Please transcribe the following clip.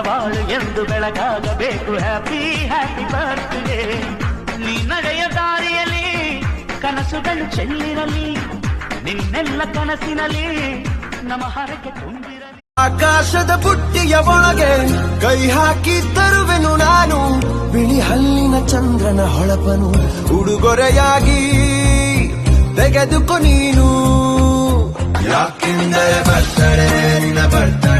ಬಾಳು ಎಂದು ಬೆಳಕಾಗಬೇಕು. Happy happy birthday ನೀ ನಡೆಯ ದಾರಿಯಲ್ಲಿ ಕನಸುಗಳು ಚೆಲ್ಲಿರಲಿ ನಿನ್ನೆಲ್ಲ ಕನಸಿನಲ್ಲಿ ನಮ್ಮ ಹರಕೆ ತುಂಬಿರಲಿ. ಆಕಾಶದ ಬುಟ್ಟಿಯ ಒಳಗೆ ಕೈ ಹಾಕಿ ತರುವೆನು ನಾನು. ಬಿಳಿ ಹಲ್ಲಿನ ಚಂದ್ರನ ಹೊಳಪನು ಉಡುಗೊರೆಯಾಗಿ ತೆಗೆದುಕೊ ನೀನು. ಯಾಕೆಂದರೆ ಬರ್ತಡೆ ಬರ್ತ ಬರ್ತಡೆ ಬರ್ತಡೆ